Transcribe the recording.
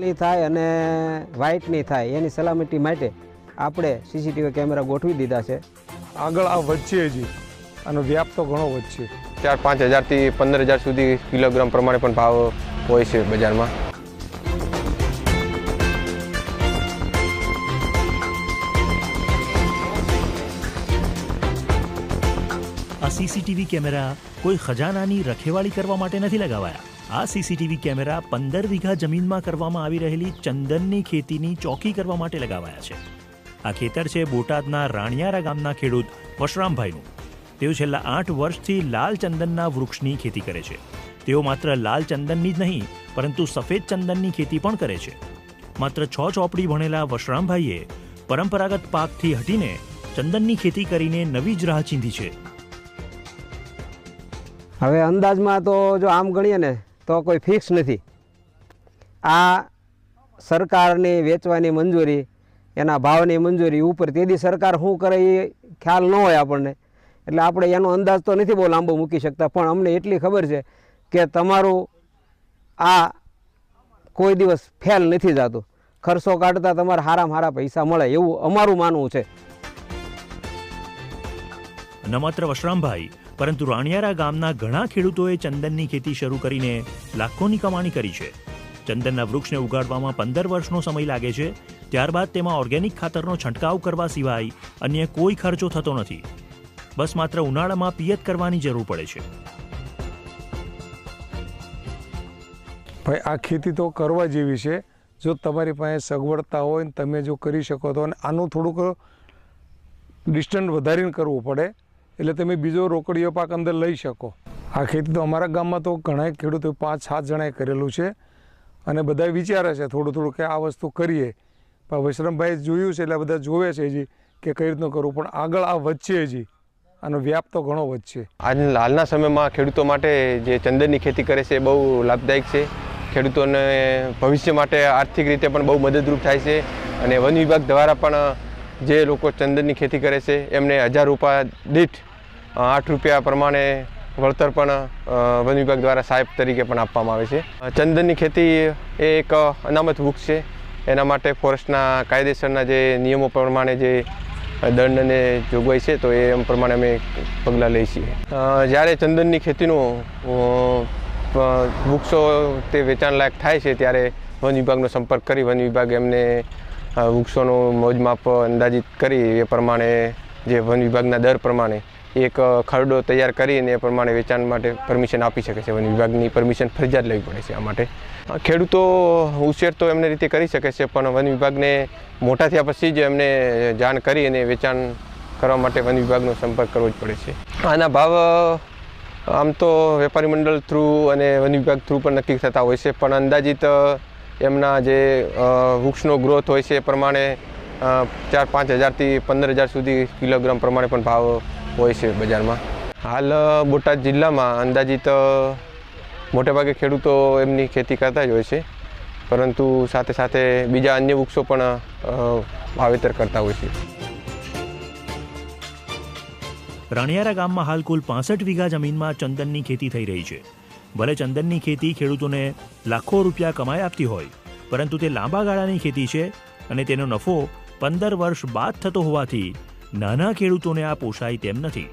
ની થાય અને વ્હાઇટની થાય. એની સલામતી માટે આપણે સીસીટીવી કેમેરા ગોઠવી દીધા છે. આગળ આ વધશે જ આનો વ્યાપ તો ઘણો વધશે. ચાર પાંચ હજારથી પંદર હજાર સુધી કિલોગ્રામ પ્રમાણે પણ ભાવ હોય છે બજારમાં. આ સીસીટીવી કેમેરા કોઈ ખજાનાની રખેવાળી કરવા માટે નથી લગાવાયા. આ સીસીટીવી કેમેરા પંદર વીઘા જમીનમાં કરવામાં આવી રહેલી ચંદનની ખેતીની ચોકી કરવા માટે લગાવાયા છે. આ ખેતર છે બોટાદના રાણિયારા ગામના ખેડૂત વશરામભાઈનું તેઓ છેલ્લા આઠ વર્ષથી લાલ ચંદનના વૃક્ષની ખેતી કરે છે. તેઓ માત્ર લાલ ચંદનની જ નહીં, પરંતુ સફેદ ચંદનની ખેતી પણ કરે છે. માત્ર છ ચોપડી ભણેલા વશરામભાઈએ પરંપરાગત પાકથી હટીને ચંદનની ખેતી કરીને નવી જ રાહ ચીંધી છે. હવે અંદાજમાં તો જો આમ ગણીએ ને તો કોઈ ફિક્સ નથી. આ સરકારની વેચવાની મંજૂરી, એના ભાવની મંજૂરી ઉપર તેથી સરકાર શું કરે એ ખ્યાલ ન હોય આપણને. એટલે આપણે એનો અંદાજ તો નથી બહુ લાંબો મૂકી શકતા, પણ અમને એટલી ખબર છે કે તમારું આ કોઈ દિવસ ફેલ નથી જતું. ખર્ચો કાઢતા તમારે હારામાં હારા પૈસા મળે એવું અમારું માનવું છે. ન માત્ર વશરામભાઈ પરંતુ રાણિયારા ગામના ઘણા ખેડૂતોએ ચંદનની ખેતી શરૂ કરીને લાખોની કમાણી કરી છે. ચંદનના વૃક્ષને ઉગાડવામાં પંદર વર્ષનો સમય લાગે છે. ત્યારબાદ તેમાં ઓર્ગેનિક ખાતરનો છંટકાવ કરવા સિવાય અન્ય કોઈ ખર્ચો થતો નથી. બસ માત્ર ઉનાળામાં પિયત કરવાની જરૂર પડે છે. ભાઈ, આ ખેતી તો કરવા જેવી છે. જો તમારી પાસે સગવડતા હોય ને તમે જો કરી શકો તો અને આનું થોડુંક ડિસ્ટન્સ વધારીને કરવું પડે. એટલે તમે બીજો રોકડીયો પાક અંદર લઈ શકો. આ ખેતી તો અમારા ગામમાં તો ઘણા ખેડૂતો પાંચ, સાત જણાએ કરેલું છે. અને બધા વિચારે છે થોડું થોડું કે આ વસ્તુ કરીએ. પણ વૈશ્રમભાઈ જોયું છે એટલે બધા જોવે છે હજી કે કઈ રીતનું કરવું. પણ આગળ આ વધશે હજી. આનો વ્યાપ તો ઘણો વધશે. આજ હાલના સમયમાં ખેડૂતો માટે જે ચંદનની ખેતી કરે છે એ બહુ લાભદાયક છે. ખેડૂતોને ભવિષ્ય માટે આર્થિક રીતે પણ બહુ મદદરૂપ થાય છે. અને વન વિભાગ દ્વારા પણ જે લોકો ચંદનની ખેતી કરે છે, એમને હજાર રૂપિયા દીઠ આઠ રૂપિયા પ્રમાણે વળતર પણ વન વિભાગ દ્વારા સાહેબ તરીકે પણ આપવામાં આવે છે. ચંદનની ખેતી એ એક અનામત વૃક્ષ છે. એના માટે ફોરેસ્ટના કાયદેસરના જે નિયમો પ્રમાણે જે દંડને જોગવાઈ છે, તો એ પ્રમાણે અમે પગલાં લઈએ છીએ. જ્યારે ચંદનની ખેતીનું વૃક્ષો તે વેચાણલાયક થાય છે, ત્યારે વન વિભાગનો સંપર્ક કરી, વન વિભાગ એમને વૃક્ષોનું મોજમાપ અંદાજિત કરી, એ પ્રમાણે જે વન વિભાગના દર પ્રમાણે એક ખરડો તૈયાર કરીને એ પ્રમાણે વેચાણ માટે પરમિશન આપી શકે છે. વન વિભાગની પરમિશન ફરજિયાત લેવી પડે છે આ માટે. ખેડૂતો ઉછેર તો એમને રીતે કરી શકે છે, પણ વન વિભાગને મોટા થયા પછી જ એમને જાણ કરી અને વેચાણ કરવા માટે વન વિભાગનો સંપર્ક કરવો જ પડે છે. આના ભાવ આમ તો વેપારી મંડળ થ્રુ અને વન વિભાગ થ્રુ પણ નક્કી થતા હોય છે, પણ અંદાજિત એમના જે વૃક્ષનો ગ્રોથ હોય છે એ પ્રમાણે ચાર પાંચ હજારથી પંદર હજાર સુધી કિલોગ્રામ પ્રમાણે પણ ભાવ હોય છે બજારમાં. હાલ બોટાદ જિલ્લામાં અંદાજિત મોટેભાગે ખેડૂતો એમની ખેતી કરતા જ હોય છે. પરંતુ સાથે સાથે બીજા અન્ય વૃક્ષો પણ વાવેતર કરતા હોય છે. રાણિયારા ગામમાં હાલ કુલ પાસઠ વીઘા જમીનમાં ચંદનની ખેતી થઈ રહી છે. ભલે ચંદનની ખેતી ખેડૂતોને લાખો રૂપિયા કમાઈ આપતી હોય, પરંતુ તે લાંબા ગાળાની ખેતી છે અને તેનો નફો પંદર વર્ષ બાદ થતો હોવાથી નાના ખેડૂતોને આ પોસાય તેમ નથી.